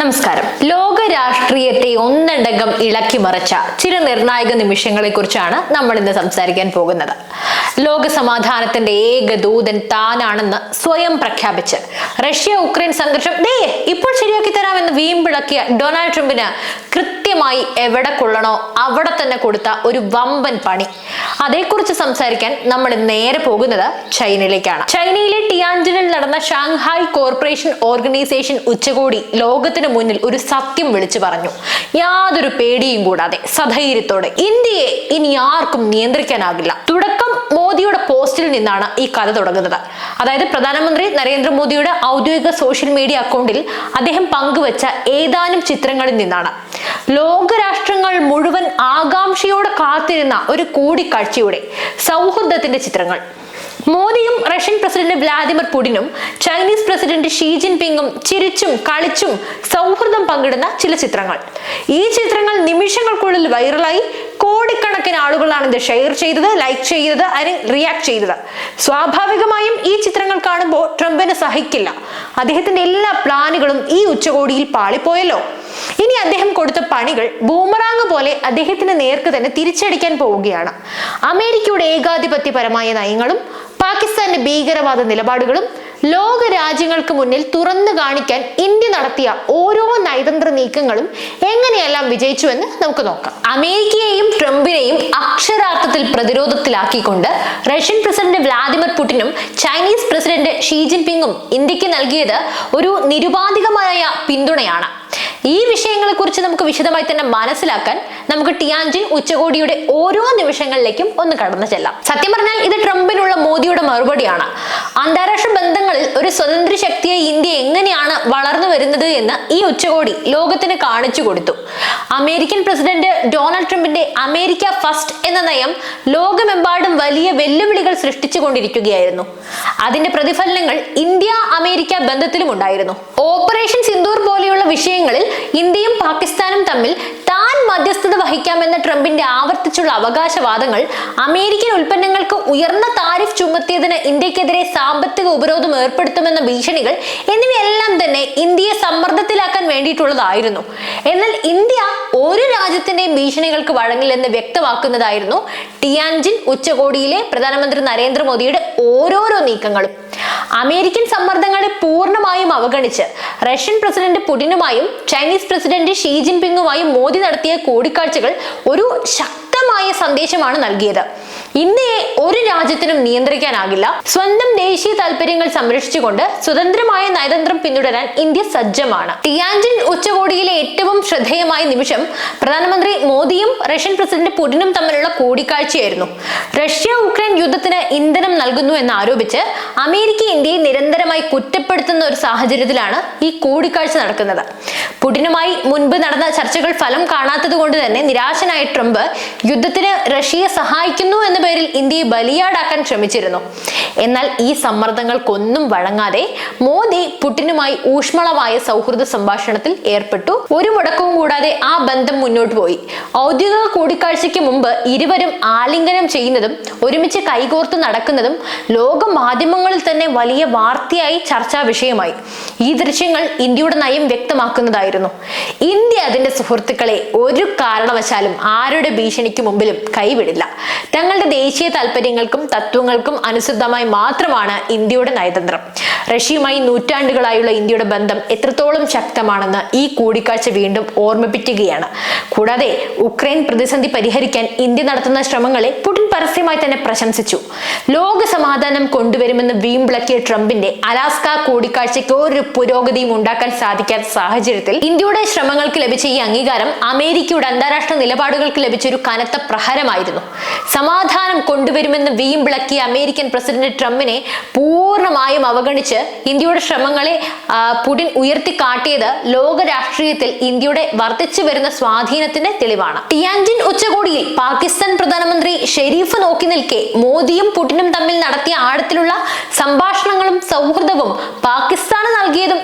നമസ്കാരം. ലോക രാഷ്ട്രീയത്തെ ഒന്നടങ്കം ഇളക്കി മറിച്ച ചില നിർണായക നിമിഷങ്ങളെ കുറിച്ചാണ് നമ്മൾ ഇന്ന് സംസാരിക്കാൻ പോകുന്നത്. ലോക സമാധാനത്തിന്റെ ഏക ദൂതൻ താനാണെന്ന് സ്വയം പ്രഖ്യാപിച്ച് റഷ്യ ഉക്രൈൻ സംഘർഷം ദേ ഇപ്പോൾ ശരിയാക്കി തരാമെന്ന് വീമ്പിളക്കിയ ഡൊണാൾഡ് ട്രംപിന് കൃത്യമായി എവിടെ കൊള്ളണോ അവിടെ തന്നെ കൊടുത്ത ഒരു വമ്പൻ പണി. അതേക്കുറിച്ച് സംസാരിക്കാൻ നമ്മൾ നേരെ പോകുന്നത് ചൈനയിലേക്കാണ്. ചൈനയിലെ ടിയാൻജിനിൽ നടന്ന ഷാങ്ഹായ് കോർപ്പറേഷൻ ഓർഗനൈസേഷൻ ഉച്ചകോടി ലോകത്തിന് മുന്നിൽ ഒരു സത്യം വിളിച്ചു പറഞ്ഞു. യാതൊരു പേടിയും കൂടാതെ സധൈര്യത്തോടെ ഇന്ത്യയെ ഇനി ആർക്കും നിയന്ത്രിക്കാനാകില്ല. തുടക്കം മോദിയുടെ പോസ്റ്റിൽ നിന്നാണ് ഈ കഥ തുടങ്ങുന്നത്. അതായത് പ്രധാനമന്ത്രി നരേന്ദ്രമോദിയുടെ ഔദ്യോഗിക സോഷ്യൽ മീഡിയ അക്കൗണ്ടിൽ അദ്ദേഹം പങ്കുവച്ച ഏതാനും ചിത്രങ്ങളിൽ നിന്നാണ്. ലോകരാഷ്ട്രങ്ങൾ മുഴുവൻ ആകാംക്ഷയോടെ കാത്തിരുന്ന ഒരു കൂടിക്കാഴ്ചയുടെ സൗഹൃദത്തിന്റെ ചിത്രങ്ങൾ. മോദിയും റഷ്യൻ പ്രസിഡന്റ് വ്ലാദിമിർ പുടിനും ചൈനീസ് പ്രസിഡന്റ് ഷീ ജിൻപിങ്ങും ചിരിച്ചും കളിച്ചും സൗഹൃദം പങ്കിടുന്ന ചില ചിത്രങ്ങൾ. ഈ ചിത്രങ്ങൾ നിമിഷങ്ങൾക്കുള്ളിൽ വൈറലായി കോടിക്കണക്കിന് ആളുകളാണ് ഇത് ഷെയർ ചെയ്തത് ലൈക്ക് ചെയ്തത് അതിന് റിയാക്ട് ചെയ്തത്. സ്വാഭാവികമായും ഈ ചിത്രങ്ങൾ കാണുമ്പോൾ ട്രംപിന് സഹിക്കില്ല. അദ്ദേഹത്തിന്റെ എല്ലാ പ്ലാനുകളും ഈ ഉച്ചകോടിയിൽ പാളിപ്പോയല്ലോ. ഇനി അദ്ദേഹം കൊടുത്ത പണികൾ ബൂമറാങ് പോലെ അദ്ദേഹത്തിന് നേർക്ക് തന്നെ തിരിച്ചടിക്കാൻ പോവുകയാണ്. അമേരിക്കയുടെ ഏകാധിപത്യപരമായ നയങ്ങളും പാകിസ്ഥാന്റെ ഭീകരവാദ നിലപാടുകളും ലോക രാജ്യങ്ങൾക്ക് മുന്നിൽ തുറന്നു കാണിക്കാൻ ഇന്ത്യ നടത്തിയ ഓരോ നയതന്ത്ര നീക്കങ്ങളും എങ്ങനെയെല്ലാം വിജയിച്ചുവെന്ന് നമുക്ക് നോക്കാം. അമേരിക്കയെയും ട്രംപിനെയും അക്ഷരാർത്ഥത്തിൽ പ്രതിരോധത്തിലാക്കിക്കൊണ്ട് റഷ്യൻ പ്രസിഡന്റ് വ്ലാദിമിർ പുടിനും ചൈനീസ് പ്രസിഡന്റ് ഷീ ജിൻപിങ്ങും ഇന്ത്യയ്ക്ക് നൽകിയത് ഒരു നിരുപാധികമായ പിന്തുണയാണ്. ഈ വിഷയങ്ങളെ കുറിച്ച് നമുക്ക് വിശദമായി തന്നെ മനസ്സിലാക്കാൻ നമുക്ക് ടിയാൻജിൻ ഉച്ചകോടിയുടെ ഓരോ നിമിഷങ്ങളിലേക്കും ഒന്ന് കടന്നു ചെല്ലാം. സത്യം പറഞ്ഞാൽ ഇത് ട്രംപിനുള്ള മോദിയുടെ മറുപടിയാണ്. അന്താരാഷ്ട്ര ബന്ധങ്ങളിൽ ഒരു സ്വതന്ത്ര ശക്തിയെ ഇന്ത്യ എങ്ങനെയാണ് വളർന്നു വരുന്നത് എന്ന് ഈ ഉച്ചകോടി ലോകത്തിന് കാണിച്ചു കൊടുത്തു. അമേരിക്കൻ പ്രസിഡന്റ് ഡൊണാൾഡ് ട്രംപിന്റെ അമേരിക്ക ഫസ്റ്റ് എന്ന നയം ലോകമെമ്പാടും വലിയ വെല്ലുവിളികൾ സൃഷ്ടിച്ചുകൊണ്ടിരിക്കുകയായിരുന്നു അതിന്റെ പ്രതിഫലനങ്ങൾ ഇന്ത്യ അമേരിക്ക ബന്ധത്തിലും ഉണ്ടായിരുന്നു. ഓപ്പറേഷൻ സിന്ദൂർ പോലെയുള്ള വിഷയങ്ങളിൽ ഇന്ത്യയും പാകിസ്ഥാനും തമ്മിൽ താൻ മധ്യസ്ഥത വഹിക്കാമെന്ന ട്രംപിന്റെ ആവർത്തിച്ചുള്ള അവകാശവാദങ്ങൾ അമേരിക്കൻ ഉൽപ്പന്നങ്ങൾക്ക് ഉയർന്ന താരിഫ് ചുമത്തിയതിന് ഇന്ത്യക്കെതിരെ സാമ്പത്തിക ഉപരോധം ഏർപ്പെടുത്തുമെന്ന ഭീഷണികൾ എന്നിവയെല്ലാം തന്നെ ഇന്ത്യയെ സമ്മർദ്ദത്തിലാക്കാൻ വേണ്ടിയിട്ടുള്ളതായിരുന്നു. എന്നാൽ ഇന്ത്യ ഒരു രാജ്യത്തിന്റെയും ഭീഷണികൾക്ക് വഴങ്ങില്ലെന്ന് വ്യക്തമാക്കുന്നതായിരുന്നു ടിയാൻജിൻ ഉച്ചകോടിയിലെ പ്രധാനമന്ത്രി നരേന്ദ്രമോദിയുടെ ഓരോരോ നീക്കങ്ങളും. അമേരിക്കൻ സമ്മർദ്ദങ്ങളെ പൂർണമായും അവഗണിച്ച് റഷ്യൻ പ്രസിഡന്റ് പുടിനുമായും ചൈനീസ് പ്രസിഡന്റ് ഷീ ജിൻപിങ്ങുമായും മോദി നടത്തിയ കൂടിക്കാഴ്ചകൾ ഒരു ശക്തമായ സന്ദേശമാണ് നൽകിയത്. ഇന്ത്യയെ ഒരു രാജ്യത്തിനും നിയന്ത്രിക്കാനാകില്ല. സ്വന്തം ദേശീയ താല്പര്യങ്ങൾ സംരക്ഷിച്ചുകൊണ്ട് സ്വതന്ത്രമായ നയതന്ത്രം പിന്തുടരാൻ ഇന്ത്യ സജ്ജമാണ്. ടിയാൻജിൻ ഉച്ചകോടിയിലെ ഏറ്റവും ശ്രദ്ധേയമായ നിമിഷം പ്രധാനമന്ത്രി മോദിയും റഷ്യൻ പ്രസിഡന്റ് പുടിനും തമ്മിലുള്ള കൂടിക്കാഴ്ചയായിരുന്നു. റഷ്യ ഉക്രൈൻ യുദ്ധത്തിന് ഇന്ധനം നൽകുന്നു എന്ന് ആരോപിച്ച് അമേരിക്ക ഇന്ത്യയെ നിരന്തരമായി കുറ്റപ്പെടുത്തുന്ന ഒരു സാഹചര്യത്തിലാണ് ഈ കൂടിക്കാഴ്ച നടക്കുന്നത്. പുടിനുമായി മുൻപ് നടന്ന ചർച്ചകൾ ഫലം കാണാത്തത് കൊണ്ട് തന്നെ നിരാശനായ ട്രംപ് യുദ്ധത്തിന് റഷ്യയെ സഹായിക്കുന്നു എന്ന പേരിൽ ഇന്ത്യയെ ബലിയാടാക്കാൻ ശ്രമിച്ചിരുന്നു. എന്നാൽ ഈ സമ്മർദ്ദങ്ങൾക്കൊന്നും വഴങ്ങാതെ മോദി പുടിനുമായി ഊഷ്മളമായ സൗഹൃദ സംഭാഷണത്തിൽ ഏർപ്പെട്ടു. ഒരു മുടക്കവും കൂടാതെ ആ ബന്ധം മുന്നോട്ട് പോയി. ഔദ്യോഗിക കൂടിക്കാഴ്ചയ്ക്ക് മുമ്പ് ഇരുവരും ആലിംഗനം ചെയ്യുന്നതും ഒരുമിച്ച് കൈകോർത്ത് നടക്കുന്നതും ലോക മാധ്യമങ്ങളിൽ തന്നെ വലിയ വാർത്തയായി ചർച്ചാ വിഷയമായി. ഈ ദൃശ്യങ്ങൾ ഇന്ത്യയുടെ നയം വ്യക്തമാക്കുന്നതായിരുന്നു. ഇന്ത്യ അതിന്റെ സുഹൃത്തുക്കളെ ഒരു കാരണവശാലും ആരുടെ ഭീഷണിക്ക് മുമ്പിലും കൈവിടില്ല. തങ്ങളുടെ ദേശീയ താല്പര്യങ്ങൾക്കും തത്വങ്ങൾക്കും അനുസൃതമായി മാത്രമാണ് ഇന്ത്യയുടെ നയതന്ത്രം. റഷ്യയുമായി നൂറ്റാണ്ടുകളായുള്ള ഇന്ത്യയുടെ ബന്ധം എത്രത്തോളം ശക്തമാണെന്ന് ഈ കൂടിക്കാഴ്ച വീണ്ടും ഓർമ്മിപ്പിക്കുകയാണ്. കൂടാതെ ഉക്രൈൻ പ്രതിസന്ധി പരിഹരിക്കാൻ ഇന്ത്യ നടത്തുന്ന ശ്രമങ്ങളെ പുടിൻ പരസ്യമായി തന്നെ പ്രശംസിച്ചു. ലോക സമാധാനം കൊണ്ടുവരുമെന്ന് വീമ്പിളക്കിയ ട്രംപിന്റെ അലാസ്ക കൂടിക്കാഴ്ചയ്ക്ക് ഒരു പുരോഗതിയും ഉണ്ടാക്കാൻ സാധിക്കാത്ത സാഹചര്യത്തിൽ ഇന്ത്യയുടെ ശ്രമങ്ങൾക്ക് ലഭിച്ച ഈ അംഗീകാരം അമേരിക്കയുടെ അന്താരാഷ്ട്ര നിലപാടുകൾക്ക് ലഭിച്ച ഒരു കനത്ത പ്രഹരമായിരുന്നു. സമാധാനം കൊണ്ടുവരുമെന്ന് വീമ്പിളക്കിയ അമേരിക്കൻ പ്രസിഡന്റ് ട്രംപിനെ പൂർണമായും അവഗണിച്ച് ഇന്ത്യയുടെ ശ്രമങ്ങളെ പുടിൻ ഉയർത്തിക്കാട്ടിയത് ലോക രാഷ്ട്രീയത്തിൽ ഇന്ത്യയുടെ വർദ്ധിച്ചു വരുന്ന സ്വാധീനത്തിന്റെ തെളിവാണ്. ടിയാൻജിൻ ഉച്ചകോടിയിൽ പാകിസ്ഥാൻ പ്രധാനമന്ത്രി ഷെരീഫ് നോക്കി നിൽക്കെ മോദിയും പുടിനും തമ്മിൽ നടത്തിയ ആഴത്തിലുള്ള സംഭാഷണങ്ങളും സൗഹൃദവും പാകിസ്ഥാന് നൽകിയതും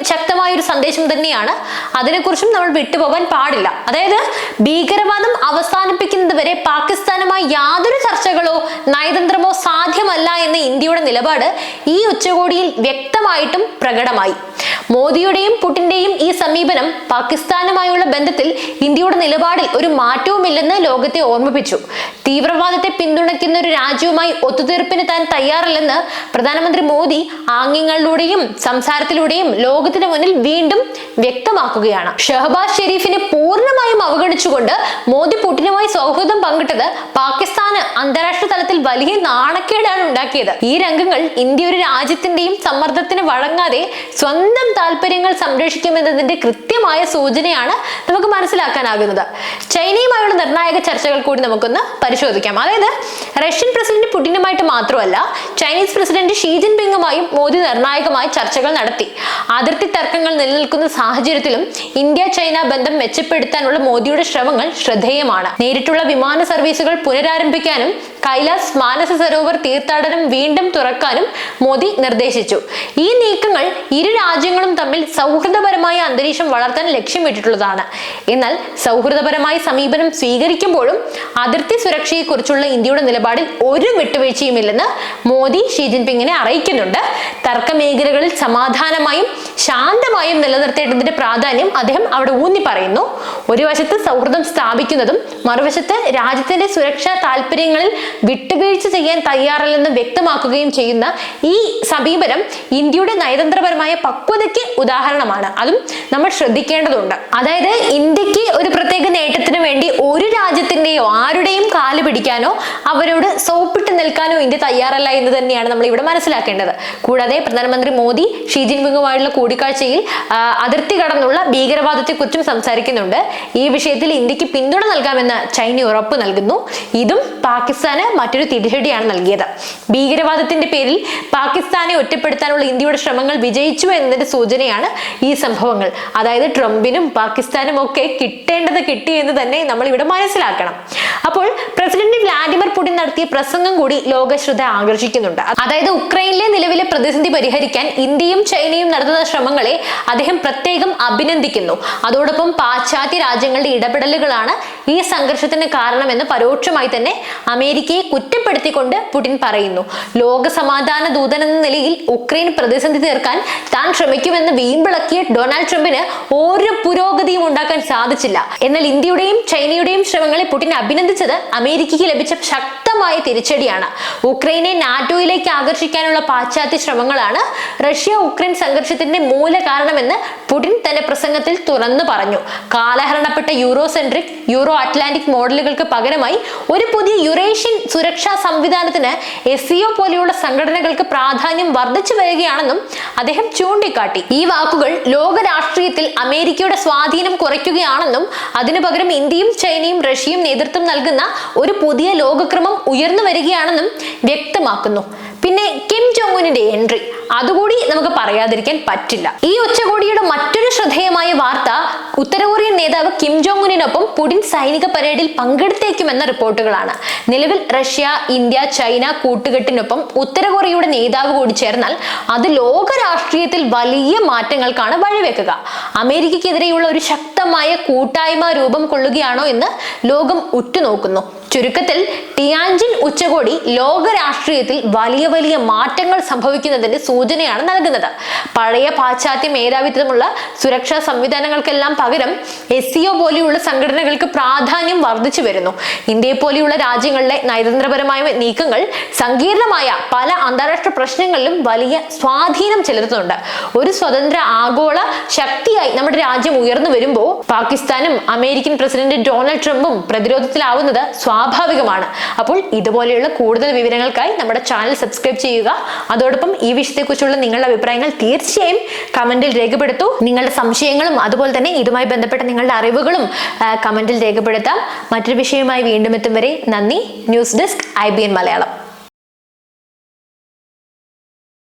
സന്ദേശം തന്നെയാണ്. അതിനെക്കുറിച്ചും നമ്മൾ വിട്ടുപോകാൻ പാടില്ല. അതായത് ഭീകരവാദം അവസാനിപ്പിക്കുന്നതുവരെ പാകിസ്ഥാനുമായി യാതൊരു ചർച്ചകളോ നയതന്ത്രമോ സാധ്യമല്ല എന്ന ഇന്ത്യയുടെ നിലപാട് ഈ ഉച്ചകോടിയിൽ വ്യക്തമായിട്ടും പ്രകടമായി. മോദിയുടെയും പുടിന്റെയും ഈ സമീപനം പാകിസ്ഥാനുമായുള്ള ബന്ധത്തിൽ ഇന്ത്യയുടെ നിലപാടിൽ ഒരു മാറ്റവുമില്ലെന്ന് ലോകത്തെ ഓർമ്മിപ്പിച്ചു. തീവ്രവാദത്തെ പിന്തുണയ്ക്കുന്ന ഒരു രാജ്യവുമായി ഒത്തുതീർപ്പിന് താൻ തയ്യാറല്ലെന്ന് പ്രധാനമന്ത്രി മോദി ആംഗ്യങ്ങളിലൂടെയും സംസാരത്തിലൂടെയും ലോകത്തിന് മുന്നിൽ വീണ്ടും വ്യക്തമാക്കുകയാണ്. ഷഹബാസ് ഷെരീഫിനെ പൂർണമായും അവഗണിച്ചുകൊണ്ട് മോദി പുടിനുമായി സൗഹൃദം പങ്കിട്ടത് പാകിസ്ഥാന് അന്താരാഷ്ട്ര തലത്തിൽ വലിയ നാണക്കേടാണ് ഉണ്ടാക്കിയത്. ഈ രംഗങ്ങൾ ഇന്ത്യ ഒരു രാജ്യത്തിന്റെയും സമ്മർദ്ദത്തിന് വഴങ്ങാതെ സ്വന്തം താല്പര്യങ്ങൾ സംരക്ഷിക്കുമെന്നതിന്റെ കൃത്യമായ സൂചനയാണ് നമുക്ക് മനസ്സിലാക്കാനാകുന്നത്. ചൈനയുമായുള്ള നിർണായക ചർച്ചകൾ കൂടി നമുക്കൊന്ന് പരിശോധിക്കാം. അതായത് റഷ്യൻ പ്രസിഡന്റ് പുടിനുമായിട്ട് മാത്രമല്ല ചൈനീസ് പ്രസിഡന്റ് ഷീ ജിൻപിങ്ങുമായും മോദി നിർണായകമായ ചർച്ചകൾ നടത്തി. അതിർത്തി തർക്കങ്ങൾ നിലനിൽക്കുന്ന സാഹചര്യത്തിലും ഇന്ത്യ ചൈന ബന്ധം മെച്ചപ്പെടുത്താനുള്ള മോദിയുടെ ശ്രമങ്ങൾ ശ്രദ്ധേയമാണ്. നേരിട്ടുള്ള വിമാന സർവീസുകൾ പുനരാരംഭിക്കാനും കൈലാസ് മാനസ സരോവർ തീർത്ഥാടനം വീണ്ടും തുറക്കാനും മോദി നിർദ്ദേശിച്ചു. ഈ നീക്കങ്ങൾ ഇരു രാജ്യങ്ങളും തമ്മിൽ സൗഹൃദപരമായ അന്തരീക്ഷം വളർത്താൻ ലക്ഷ്യമിട്ടിട്ടുള്ളതാണ്. എന്നാൽ സൗഹൃദപരമായ സമീപനം സ്വീകരിക്കുമ്പോഴും അതിർത്തി സുരക്ഷയെക്കുറിച്ചുള്ള ഇന്ത്യയുടെ നിലപാടിൽ ഒരു വിട്ടുവീഴ്ചയുമില്ലെന്ന് മോദി ഷീ ജിൻപിങ്ങിനെ അറിയിക്കുന്നുണ്ട്. തർക്ക മേഖലകളിൽ സമാധാനമായും ശാന്തമായും നിലനിർത്തേണ്ടതിന്റെ പ്രാധാന്യം അദ്ദേഹം അവിടെ ഊന്നി പറയുന്നു. ഒരു വശത്ത് സൗഹൃദം സ്ഥാപിക്കുന്നതും മറുവശത്ത് രാജ്യത്തിന്റെ സുരക്ഷാ താല്പര്യങ്ങളിൽ വിട്ടുവീഴ്ച ചെയ്യാൻ തയ്യാറല്ലെന്ന് വ്യക്തമാക്കുകയും ചെയ്യുന്ന ഈ സമീപനം ഇന്ത്യയുടെ നയതന്ത്രപരമായ പക്വതയ്ക്ക് ഉദാഹരണമാണ്. അതും നമ്മൾ ശ്രദ്ധിക്കേണ്ടതുണ്ട്. അതായത് ഇന്ത്യയ്ക്ക് ഒരു പ്രത്യേക നേട്ടത്തിന് വേണ്ടി ഒരു രാജ്യത്തിന്റെയോ ആരുടെയും കാൽ പിടിക്കാനോ അവരോട് സോപ്പിട്ട് നിൽക്കാനോ ഇന്ത്യ തയ്യാറല്ല എന്ന് തന്നെയാണ് നമ്മൾ ഇവിടെ മനസ്സിലാക്കേണ്ടത്. കൂടാതെ പ്രധാനമന്ത്രി മോദി ഷീ ജിൻപിങ്ങുമായുള്ള കൂടിക്കാഴ്ചയിൽ അതിർത്തി കടന്നുള്ള ഭീകരവാദത്തെ ഭീകരവാദത്തെക്കുറിച്ചും സംസാരിക്കുന്നുണ്ട്. ഈ വിഷയത്തിൽ ഇന്ത്യയ്ക്ക് പിന്തുണ നൽകാമെന്ന് ചൈന ഉറപ്പ് നൽകുന്നു. ഇതും പാകിസ്ഥാന് മറ്റൊരു തിരിച്ചടിയാണ് നൽകിയത്. ഭീകരവാദത്തിന്റെ പേരിൽ പാകിസ്ഥാനെ ഒറ്റപ്പെടുത്താനുള്ള ഇന്ത്യയുടെ ശ്രമങ്ങൾ വിജയിച്ചു എന്നതിന്റെ സൂചനയാണ് ഈ സംഭവങ്ങൾ. അതായത് ട്രംപിനും പാകിസ്ഥാനും ഒക്കെ കിട്ടേണ്ടത് കിട്ടി എന്ന് തന്നെ നമ്മൾ ഇവിടെ മനസ്സിലാക്കണം. അപ്പോൾ പ്രസിഡന്റ് വ്ലാഡിമിർ പുടിൻ നടത്തിയ പ്രസംഗം കൂടി ലോകശ്രദ്ധ ആകർഷിക്കുന്നുണ്ട്. അതായത് ഉക്രൈനിലെ നിലവിലെ പ്രതിസന്ധി പരിഹരിക്കാൻ ഇന്ത്യയും ചൈനയും നടത്തുന്ന ശ്രമങ്ങളെ അദ്ദേഹം പ്രത്യേകം അഭിനന്ദിക്കുന്നു. അതോടൊപ്പം പാശ്ചാത്യ രാജ്യങ്ങളുടെ ഇടപെടലുകളാണ് ഈ സംഘർഷത്തിന് കാരണമെന്ന് പരോക്ഷമായി തന്നെ അമേരിക്കയെ കുറ്റപ്പെടുത്തിക്കൊണ്ട് പുടിൻ പറയുന്നു. ലോക സമാധാന ദൂതൻ എന്ന നിലയിൽ ഉക്രൈൻ പ്രതിസന്ധി തീർക്കാൻ താൻ ശ്രമിക്കുമെന്ന് വീമ്പിളക്കിയ ഡൊണാൾഡ് ട്രംപിന് ഒരു പുരോഗതിയും ഉണ്ടാക്കാൻ സാധിച്ചില്ല. എന്നാൽ ഇന്ത്യയുടെയും ചൈനയുടെയും ശ്രമങ്ങളെ പുടിൻ അഭിനന്ദിച്ചത് അമേരിക്കയ്ക്ക് ലഭിച്ച ശക്തമായ തിരിച്ചടിയാണ്. ഉക്രൈനെ നാറ്റോയിലേക്ക് ആകർഷിക്കാനുള്ള പാശ്ചാത്യ ശ്രമങ്ങളാണ് റഷ്യ ഉക്രൈൻ സംഘർഷത്തിന്റെ മൂല കാരണമെന്ന് പുടിൻ തന്റെ പ്രസംഗത്തിൽ തുറന്നു പറഞ്ഞു. കാലഹരണപ്പെട്ട യൂറോ സെൻട്രിക് യൂറോ അറ്റ്ലാന്റിക് മോഡലുകൾക്ക് പകരമായി ഒരു പുതിയ യുറേഷ്യൻ സുരക്ഷാ സംവിധാനത്തിന് എസ് പോലെയുള്ള സംഘടനകൾക്ക് പ്രാധാന്യം വർദ്ധിച്ചു വരികയാണെന്നും അദ്ദേഹം ചൂണ്ടിക്കാട്ടി. ഈ വാക്കുകൾ ലോക രാഷ്ട്രീയത്തിൽ അമേരിക്കയുടെ സ്വാധീനം കുറയ്ക്കുകയാണെന്നും അതിനു പകരം ഇന്ത്യയും ചൈനയും റഷ്യയും നേതൃത്വം നൽകുന്ന ഒരു പുതിയ ലോകക്രമം ഉയർന്നു വരികയാണെന്നും വ്യക്തമാക്കുന്നു. പിന്നെ കിം ജോങ് ഉന്നിന്റെ എൻട്രി. അതുകൂടി നമുക്ക് പറയാതിരിക്കാൻ പറ്റില്ല. ഈ ഉച്ചകോടിയുടെ മറ്റൊരു ശ്രദ്ധേയമായ വാർത്ത ഉത്തര കൊറിയൻ നേതാവ് കിം ജോങ് ഉന്നിനൊപ്പം പുടിൻ സൈനിക പരേഡിൽ പങ്കെടുത്തേക്കുമെന്ന റിപ്പോർട്ടുകളാണ്. നിലവിൽ റഷ്യ ഇന്ത്യ ചൈന കൂട്ടുകെട്ടിനൊപ്പം ഉത്തര കൊറിയയുടെ നേതാവ് കൂടി ചേർന്നാൽ അത് ലോക രാഷ്ട്രീയത്തിൽ വലിയ മാറ്റങ്ങൾക്കാണ് വഴിവെക്കുക. അമേരിക്കയ്ക്കെതിരെയുള്ള ഒരു ശക്തമായ കൂട്ടായ്മ രൂപം കൊള്ളുകയാണോ എന്ന് ലോകം ഉറ്റുനോക്കുന്നു. ചുരുക്കത്തിൽ ടിയാൻജിൻ ഉച്ചകോടി ലോക രാഷ്ട്രീയത്തിൽ വലിയ വലിയ മാറ്റങ്ങൾ സംഭവിക്കുന്നതിന്റെ സൂചനയാണ് നൽകുന്നത്. പഴയ പാശ്ചാത്യ മേധാവിത്വമുള്ള സുരക്ഷാ സംവിധാനങ്ങൾക്കെല്ലാം പകരം എസ് സിഒ പോലെയുള്ള സംഘടനകൾക്ക് പ്രാധാന്യം വർദ്ധിച്ചു വരുന്നു. ഇന്ത്യയെ പോലെയുള്ള രാജ്യങ്ങളിലെ നയതന്ത്രപരമായ നീക്കങ്ങൾ സങ്കീർണമായ പല അന്താരാഷ്ട്ര പ്രശ്നങ്ങളിലും വലിയ സ്വാധീനം ചെലുത്തുന്നുണ്ട്. ഒരു സ്വതന്ത്ര ആഗോള ശക്തിയായി നമ്മുടെ രാജ്യം ഉയർന്നു വരുമ്പോൾ പാകിസ്ഥാനും അമേരിക്കൻ പ്രസിഡന്റ് ഡൊണാൾഡ് ട്രംപും പ്രതിരോധത്തിലാവുന്നത് സ്വാഭാവികമാണ്. അപ്പോൾ ഇതുപോലെയുള്ള കൂടുതൽ വിവരങ്ങൾക്കായി നമ്മുടെ ചാനൽ സബ്സ്ക്രൈബ് ചെയ്യുക. അതോടൊപ്പം ഈ വിഷയത്തെക്കുറിച്ചുള്ള നിങ്ങളുടെ അഭിപ്രായങ്ങൾ തീർച്ചയായും കമന്റിൽ രേഖപ്പെടുത്തു. നിങ്ങളുടെ സംശയങ്ങളും അതുപോലെ തന്നെ ഇതുമായി ബന്ധപ്പെട്ട നിങ്ങളുടെ അറിവുകളും കമന്റിൽ രേഖപ്പെടുത്താം. മറ്റൊരു വിഷയവുമായി വീണ്ടും എത്തും വരെ നന്ദി. News desk I B N Malayalam.